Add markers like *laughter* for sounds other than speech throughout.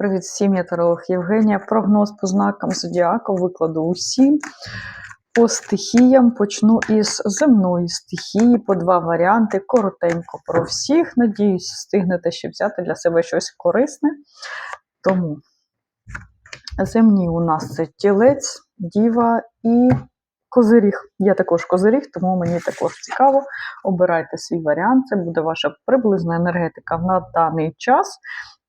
Привіт всім, я таролог Євгенія. Прогноз по знакам зодіака викладу усім. По стихіям почну із земної стихії, по два варіанти, коротенько про всіх. Надіюсь, встигнете ще взяти для себе щось корисне. Тому земні у нас це тілець, діва і козиріг. Я також козиріг, тому мені також цікаво. Обирайте свій варіант, це буде ваша приблизна енергетика на даний час.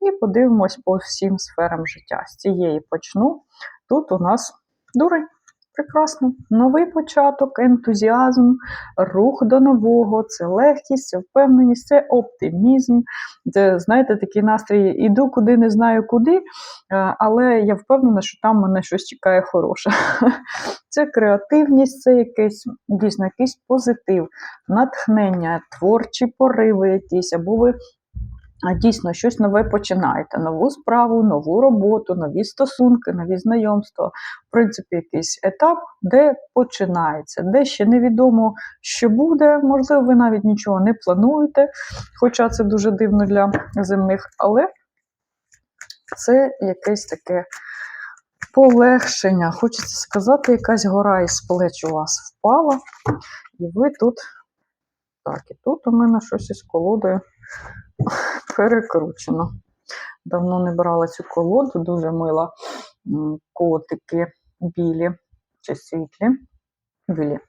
І подивимось по всім сферам життя. З цієї почну. Тут у нас дурень. Прекрасно. Новий початок, ентузіазм, рух до нового, це легкість, це впевненість, це оптимізм. Це, знаєте, такий настрій іду куди, не знаю куди, е, але я впевнена, що там мене щось чекає хороше. *laughs* Це креативність, це якийсь дійсно якийсь позитив, натхнення, творчі пориви якісь, або ви дійсно щось нове починаєте, нову справу, нову роботу, нові стосунки, нові знайомства. В принципі, якийсь етап, де починається, де ще невідомо, що буде. Можливо, ви навіть нічого не плануєте, хоча це дуже дивно для земних, але це якесь таке полегшення. Хочеться сказати, якась гора із плеч у вас впала, і ви тут. Так, і тут у мене щось із колодою перекручено. Давно не брала цю колоду, дуже мила котики білі чи світлі. Білі.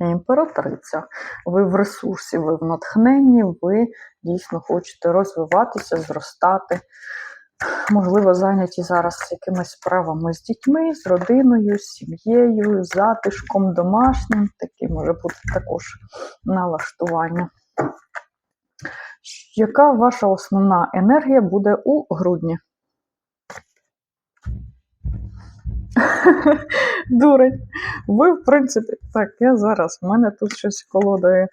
Імператриця. Ви в ресурсі, ви в натхненні, ви дійсно хочете розвиватися, зростати. Можливо, зайняті зараз якимись справами з дітьми, з родиною, з сім'єю, затишком домашнім. Таке може бути також налаштування. Яка ваша основна енергія буде у грудні? *laughs* Дурень. Ви, в принципі, так, я зараз, в мене тут щось колодою е,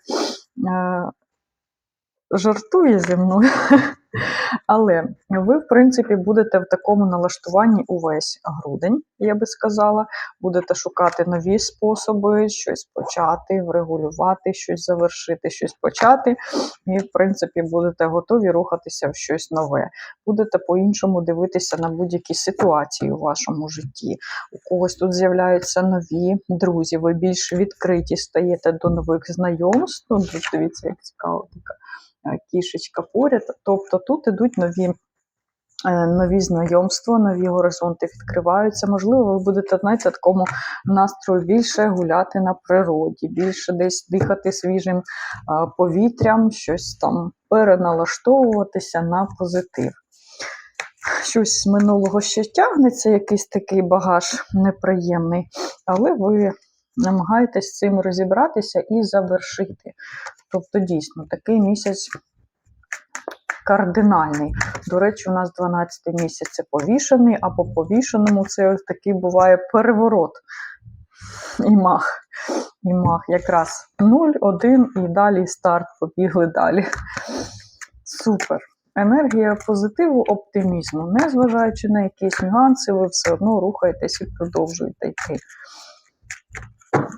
жартує зі мною. *laughs* Але ви, в принципі, будете в такому налаштуванні увесь грудень, я би сказала. Будете шукати нові способи, щось почати, врегулювати, щось завершити, щось почати. І, в принципі, будете готові рухатися в щось нове. Будете по-іншому дивитися на будь-які ситуації у вашому житті. У когось тут з'являються нові друзі, ви більш відкриті стаєте до нових знайомств. Ну, тут дивіться, як цікаво така кішечка поряд. Тобто тут ідуть нові. е, Нові знайомства, нові горизонти відкриваються. Можливо, ви будете знаєте, такому настрою більше гуляти на природі, більше десь дихати свіжим е, повітрям, щось там переналаштовуватися на позитив. Щось з минулого ще тягнеться, якийсь такий багаж неприємний, але ви намагаєтесь цим розібратися і завершити. Тобто, дійсно, такий місяць кардинальний. До речі, у нас 12 місяць це повішений, а по повішеному це ось такий буває переворот. І мах. І мах. Якраз 0, 1 і далі старт, побігли далі. Супер. Енергія позитиву, оптимізму. Незважаючи на якісь нюанси, ви все одно рухаєтесь і продовжуєте йти.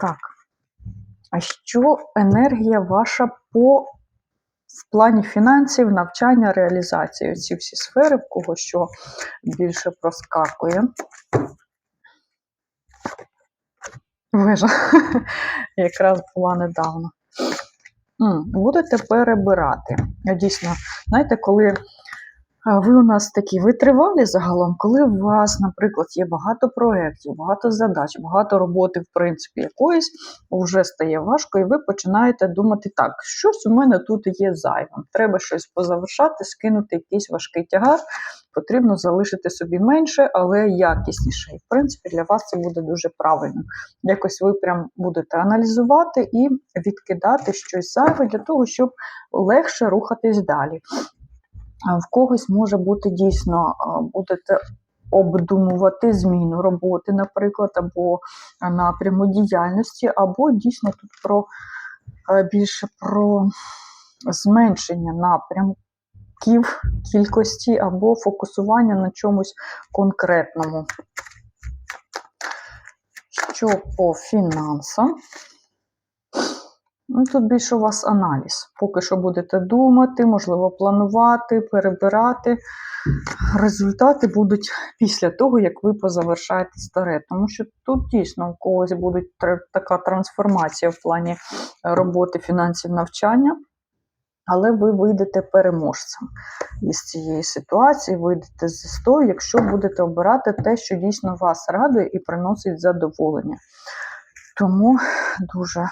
Так. А що енергія ваша по в плані фінансів, навчання, реалізації? Ці всі сфери, в кого що більше проскакує. Вижа. *laughs* Якраз була недавно. Будете перебирати. Дійсно, знаєте, коли ви у нас такі витривалі загалом, коли у вас, наприклад, є багато проєктів, багато задач, багато роботи, в принципі, якоїсь, вже стає важко, і ви починаєте думати, так, щось у мене тут є зайвим. Треба щось позавершати, скинути якийсь важкий тягар, потрібно залишити собі менше, але якісніше. І, в принципі, для вас це буде дуже правильно. Якось ви прям будете аналізувати і відкидати щось зайве для того, щоб легше рухатись далі. В когось може бути дійсно, будете обдумувати зміну роботи, наприклад, або напряму діяльності, або дійсно тут про е, більше про зменшення напрямків кількості або фокусування на чомусь конкретному. Що по фінансам? Ну, тут більше у вас аналіз. Поки що будете думати, можливо, планувати, перебирати. результати будуть після того, як ви позавершаєте старе. Тому що тут дійсно у когось буде така трансформація в плані роботи, фінансів, навчання. Але ви вийдете переможцем із цієї ситуації, вийдете з застою, якщо будете обирати те, що дійсно вас радує і приносить задоволення. Тому дуже,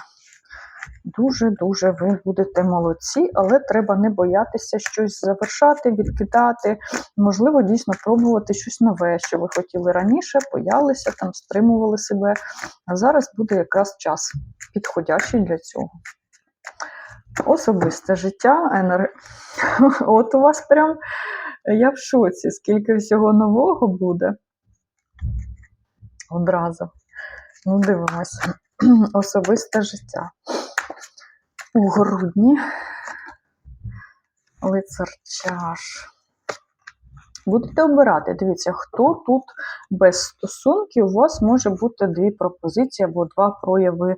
дуже, дуже ви будете молодці, але треба не боятися щось завершати, відкидати. Можливо, дійсно пробувати щось нове, що ви хотіли раніше, боялися, там стримували себе. А зараз буде якраз час підходящий для цього. Особисте життя, енер... *laughs* От у вас прям я в шоці, скільки всього нового буде. Одразу. Ну, дивимося. *clears throat* Особисте життя. У грудні лицар чаш. Будете обирати. Дивіться, хто тут без стосунків, у вас може бути дві пропозиції або два прояви е,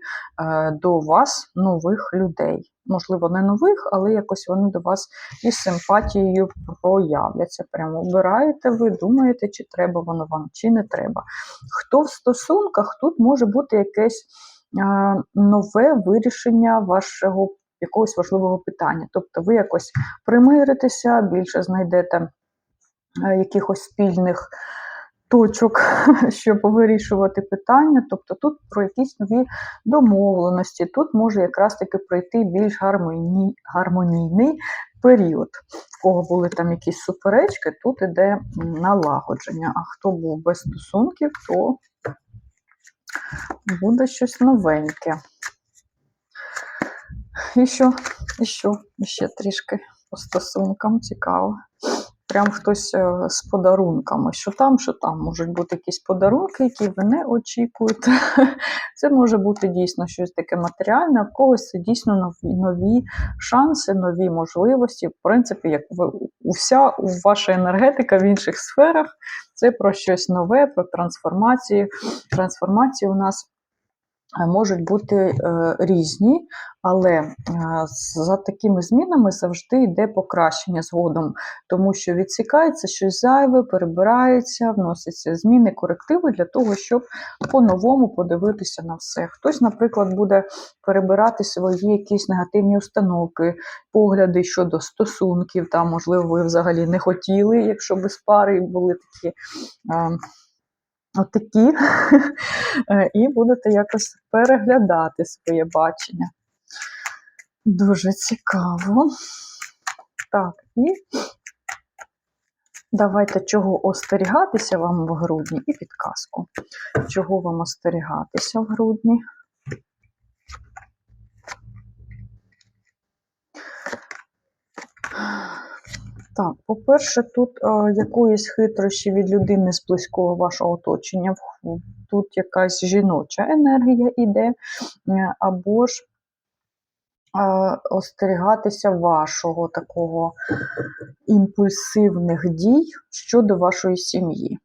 до вас нових людей. Можливо, не нових, але якось вони до вас із симпатією проявляться. Прямо обираєте ви, думаєте, чи треба воно вам, чи не треба. Хто в стосунках, тут може бути якесь нове вирішення вашого якогось важливого питання. Тобто ви якось примиритеся, більше знайдете е, якихось спільних точок, *laughs* щоб вирішувати питання. Тобто тут про якісь нові домовленості, тут може якраз таки пройти більш гармоні, гармонійний період. В кого були там якісь суперечки, тут іде налагодження. А хто був без стосунків, то буде щось новеньке. І що, і що, ще трішки по стосункам цікаво. Прям хтось е, з подарунками. Що там, що там. Можуть бути якісь подарунки, які ви не очікуєте. *laughs* Це може бути дійсно щось таке матеріальне, в когось це дійсно нові, нові шанси, нові можливості. В принципі, як ви уся ваша енергетика в інших сферах, це про щось нове, про трансформацію. Трансформації у нас можуть бути е, різні, але е, за такими змінами завжди йде покращення згодом, тому що відсікається щось зайве, перебирається, вносяться зміни, корективи для того, щоб по-новому подивитися на все. Хтось, наприклад, буде перебирати свої якісь негативні установки, погляди щодо стосунків, там, можливо, ви взагалі не хотіли, якщо без пари були такі. Отакі, *laughs* Е, і будете якось переглядати своє бачення. Дуже цікаво. Так, і давайте чого остерігатися вам в грудні і підказку. Чого вам остерігатися в грудні? Так, по-перше, тут е, якоїсь хитрощі від людини з близького вашого оточення. Тут якась жіноча енергія іде, е, або ж е, остерігатися вашого такого імпульсивних дій щодо вашої сім'ї.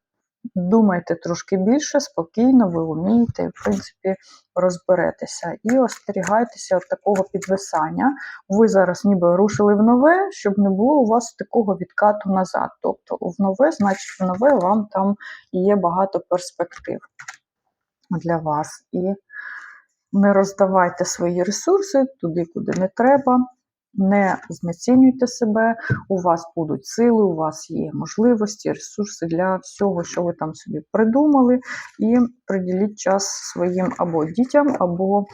Думайте трошки більше, спокійно, ви вмієте, в принципі, розберетеся. І остерігайтеся от такого підвисання. Ви зараз ніби рушили в нове, щоб не було у вас такого відкату назад. Тобто в нове, значить, в нове вам там є багато перспектив для вас. І не роздавайте свої ресурси туди, куди не треба. Не знецінюйте себе, у вас будуть сили, у вас є можливості, ресурси для всього, що ви там собі придумали, і приділіть час своїм або дітям, або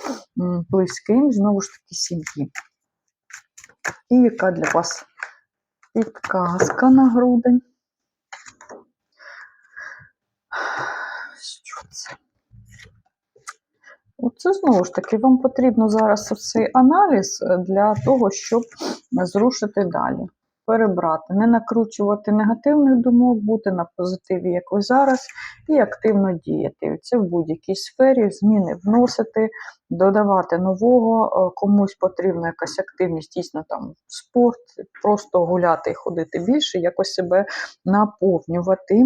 близьким, знову ж таки, сім'ї. І яка для вас підказка на грудень? Що це? Оце знову ж таки, вам потрібно зараз цей аналіз е, для того, щоб зрушити далі, перебрати, не накручувати негативних думок, бути на позитиві, як ви зараз, і активно діяти. Це в будь-якій сфері, зміни вносити, додавати нового, е, комусь потрібна якась активність, дійсно там спорт, просто гуляти і ходити більше, якось себе наповнювати.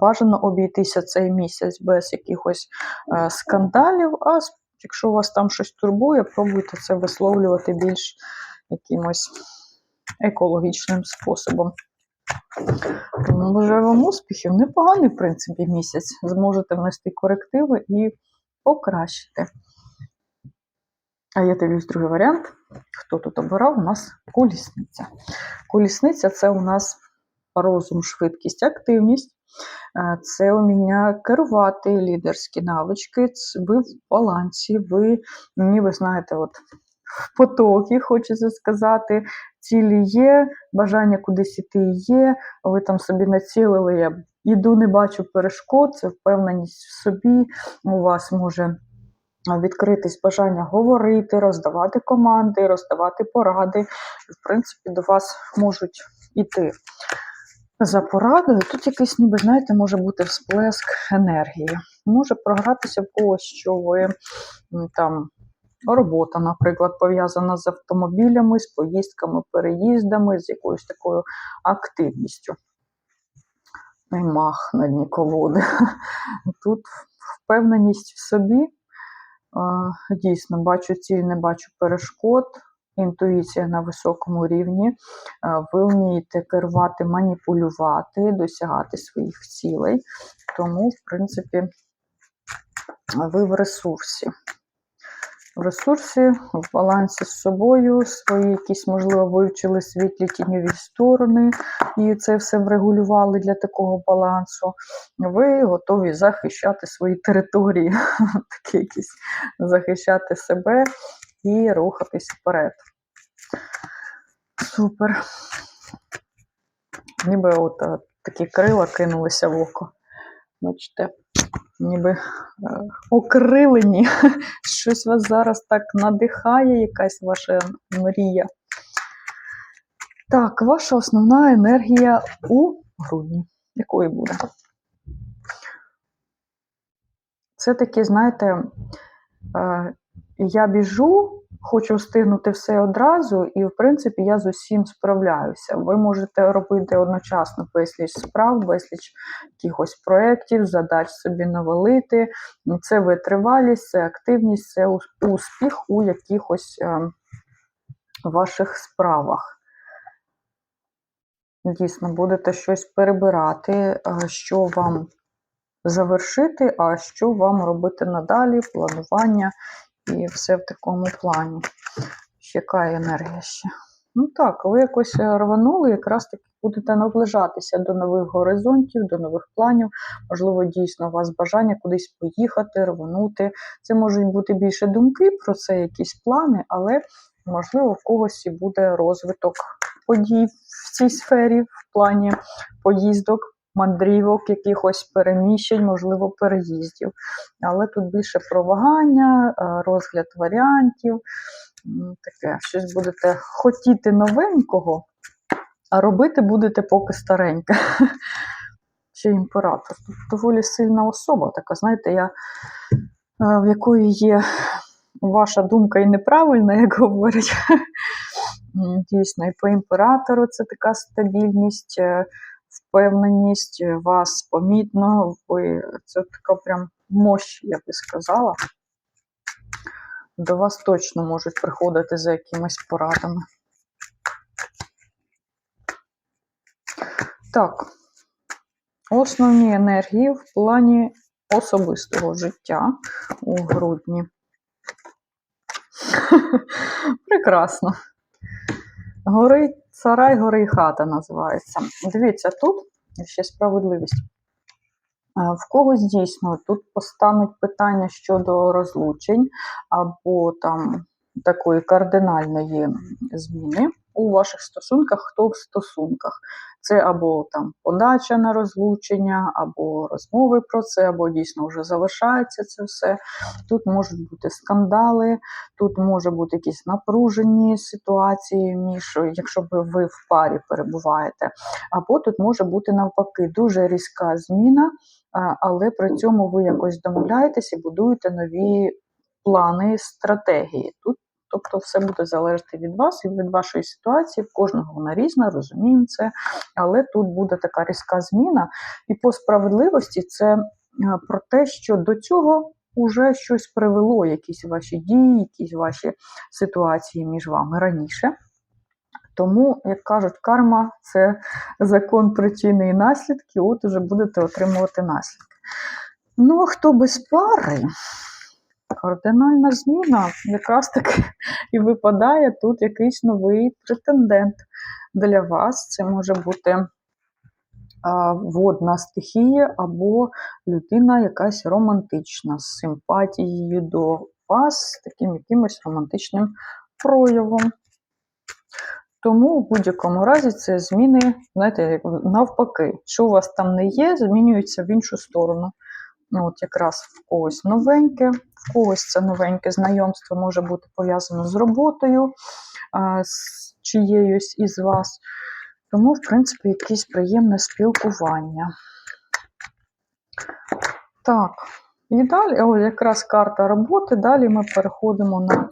Бажано обійтися цей місяць без якихось е, скандалів, а якщо вас там щось турбує, пробуйте це висловлювати більш якимось екологічним способом. Тому бажаю вам успіхів. Непоганий, в принципі, місяць. Зможете внести корективи і покращити. А я дивлюсь другий варіант. Хто тут обирав? У нас колісниця. Колісниця це у нас розум, швидкість, активність. Е, Це уміння керувати, лідерські навички. Ви в балансі, ви ніби знаєте, от в потокі, хочеться сказати. Цілі є, бажання кудись іти є, ви там собі націлили, я іду, не бачу перешкод, це впевненість в собі. У вас може відкритись бажання говорити, роздавати команди, роздавати поради. В принципі, до вас можуть іти за порадою. Тут якийсь, ніби, знаєте, може бути всплеск енергії. Може програтися в когось, що ви там. Робота, наприклад, пов'язана з автомобілями, з поїздками, переїздами, з якоюсь такою активністю. І мах колоди. Тут впевненість в собі. Дійсно, бачу ціль, не бачу перешкод. Інтуїція на високому рівні. Е, Ви вмієте керувати, маніпулювати, досягати своїх цілей. Тому, в принципі, ви в ресурсі. В ресурсі, в балансі з собою, свої якісь, можливо, вивчили світлі тіньові сторони, і це все врегулювали для такого балансу. Ви готові захищати свої території, *laughs* такі якісь захищати себе і рухатись вперед. Супер. Ніби от е, такі крила кинулися в око. Бачите, ніби е, окрилені. *laughs* Щось вас зараз так надихає, якась ваша мрія. Так, ваша основна енергія у грудні. Якою буде? Це таке, знаєте, е, я біжу, хочу встигнути все одразу, і, в принципі, я з усім справляюся. Ви можете робити одночасно безліч справ, безліч якихось проєктів, задач собі навалити. Це витривалість, це активність, це успіх у якихось е, ваших справах. Дійсно, будете щось перебирати, е, що вам завершити, а що вам робити надалі, планування і все в такому плані. Яка енергія ще? Ну так, ви якось е, рванули, якраз таки будете наближатися до нових горизонтів, до нових планів. Можливо, дійсно у вас бажання кудись поїхати, рванути. Це можуть бути більше думки про це, якісь плани, але можливо в когось і буде розвиток подій в цій сфері, в плані поїздок, мандрівок, якихось переміщень, можливо, переїздів. Але тут більше про вагання, е, розгляд варіантів. Таке, щось будете хотіти новенького, а робити будете поки стареньке. *laughs* Ще імператор. Тут доволі сильна особа, така, знаєте, я, е, в якої є ваша думка і неправильна, як говорять. *laughs* Дійсно, і по імператору це така стабільність, е, впевненість, е, вас помітно, ви це така прям мощь, я би сказала. До вас точно можуть приходити за якимись порадами. Так, основні енергії в плані особистого життя у грудні. *laughs* Прекрасно. Гори сарай, гори хата називається. Дивіться, тут ще справедливість. Е, В когось дійсно тут постануть питання щодо розлучень або там такої кардинальної зміни у ваших стосунках, хто в стосунках. Це або там подача на розлучення, або розмови про це, або дійсно вже залишається це все. Тут можуть бути скандали, тут може бути якісь напружені ситуації між, якщо ви в парі перебуваєте, або тут може бути навпаки дуже різка зміна, але при цьому ви якось домовляєтесь і будуєте нові плани, стратегії. Тут, тобто, все буде залежати від вас і від вашої ситуації. В кожного вона різна, розуміємо це. Але тут буде така різка зміна. І по справедливості це е, про те, що до цього вже щось привело, якісь ваші дії, якісь ваші ситуації між вами раніше. Тому, як кажуть, карма це закон причини і наслідки, от уже будете отримувати наслідки. Ну, а хто без пари, кардинальна зміна, якраз таки *laughs* і випадає тут якийсь новий претендент для вас. Це може бути водна стихія або людина якась романтична, з симпатією до вас, з таким якимось романтичним проявом. Тому в будь-якому разі це зміни, знаєте, навпаки, що у вас там не є, змінюється в іншу сторону. Ну, от якраз в когось новеньке, в когось це новеньке знайомство може бути пов'язано з роботою, з чиєюсь із вас. Тому, в принципі, якесь приємне спілкування. Так, і далі, о, якраз карта роботи. Далі ми переходимо на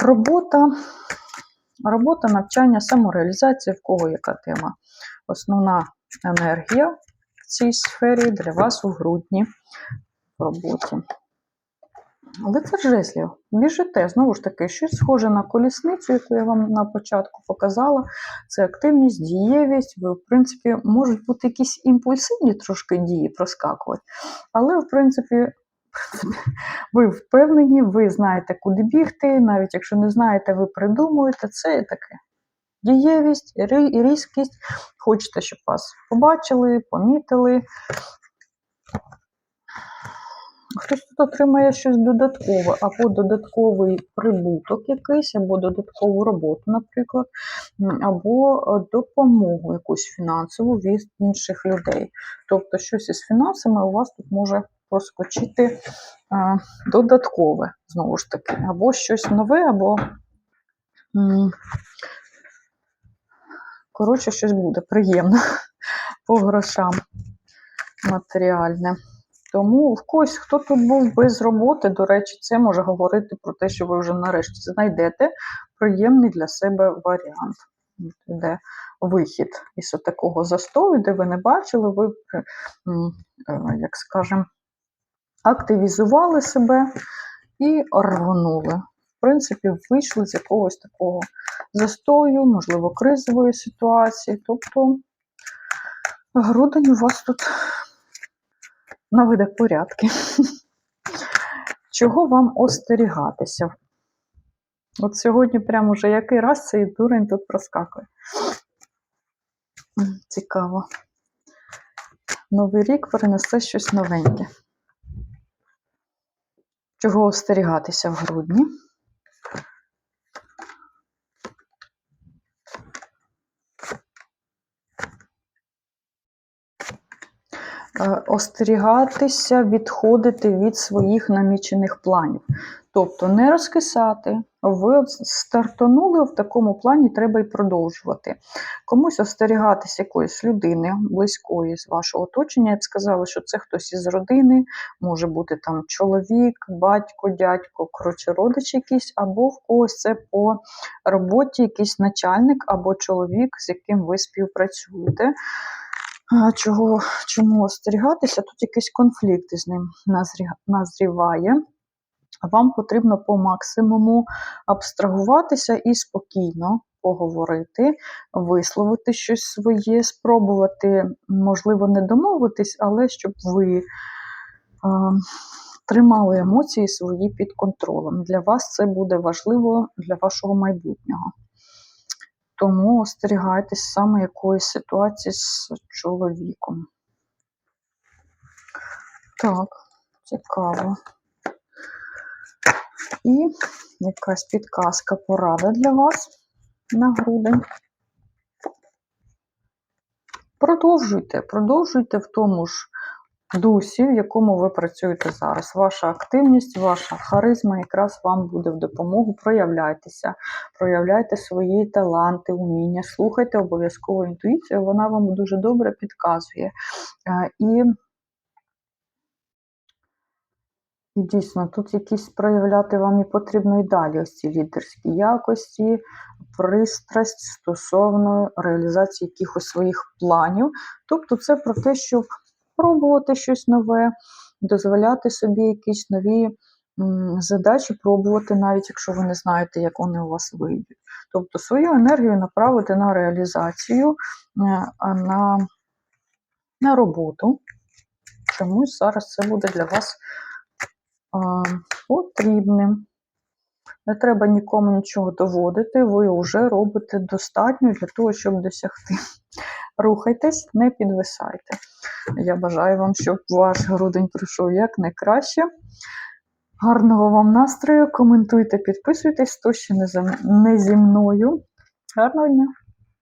робота. Робота, навчання, самореалізація, в кого яка тема. Основна енергія в цій сфері для вас у грудні в роботі. Лицар жезлів. Біжите, знову ж таки, щось схоже на колісницю, яку я вам на початку показала. Це активність, дієвість. Ви, в принципі, можуть бути якісь імпульсивні трошки дії проскакувати. Але, в принципі, *laughs* ви впевнені, ви знаєте, куди бігти. Навіть якщо не знаєте, ви придумуєте. Це таке. Дієвість, різкість. Хочете, щоб вас побачили, помітили. Хтось тут отримає щось додаткове, або додатковий прибуток якийсь, або додаткову роботу, наприклад, або е, допомогу якусь фінансову від інших людей. Тобто щось із фінансами у вас тут може проскочити е, додаткове, знову ж таки, або щось нове, або коротше, щось буде приємне *laughs* по грошам матеріальне. Тому в когось, хто тут був без роботи, до речі, це може говорити про те, що ви вже нарешті знайдете приємний для себе варіант, де вихід із такого застою, де ви не бачили, ви, е, як скажемо, активізували себе і рвонули. В принципі, вийшли з якогось такого застою, можливо, кризової ситуації. Тобто грудень у вас тут наведе порядки. Чого вам остерігатися? От сьогодні прямо вже який раз цей дурень тут проскакує. Цікаво. Новий рік перенесе щось новеньке. Чого остерігатися в грудні? Остерігатися, відходити від своїх намічених планів. Тобто не розкисати. Ви от стартанули в такому плані, треба і продовжувати. Комусь остерігатися якоїсь людини близької з вашого оточення. Я б сказала, що це хтось із родини, може бути там чоловік, батько, дядько, коротше, родич якийсь, або в когось це по роботі якийсь начальник або чоловік, з яким ви співпрацюєте. Чого, чому остерігатися? Тут якийсь конфлікт із ним назріває. Вам потрібно по максимуму абстрагуватися і спокійно поговорити, висловити щось своє, спробувати, можливо, не домовитись, але щоб ви тримали емоції свої під контролем. Для вас це буде важливо для вашого майбутнього. Тому остерігайтесь саме якоїсь ситуації з чоловіком. Так, цікаво. І якась підказка порада для вас на грудень. Продовжуйте, продовжуйте в тому ж дусі, в якому ви працюєте зараз. Ваша активність, ваша харизма якраз вам буде в допомогу. Проявляйтеся, проявляйте свої таланти, уміння, слухайте обов'язково інтуїцію, вона вам дуже добре підказує. Е, І І дійсно, тут якісь проявляти вам і потрібно і далі ось ці лідерські якості, пристрасть стосовно реалізації якихось своїх планів. Тобто це про те, щоб пробувати щось нове, дозволяти собі якісь нові задачі пробувати, навіть якщо ви не знаєте, як вони у вас вийдуть. Тобто свою енергію направити на реалізацію, е, на, на роботу. Чомусь зараз це буде для вас а, потрібним. Не треба нікому нічого доводити, ви вже робите достатньо для того, щоб досягти. Рухайтесь, не підвисайте. Я бажаю вам, щоб ваш грудень пройшов як найкраще. Гарного вам настрою, коментуйте, підписуйтесь, хто ще не, зі мною. Гарного дня!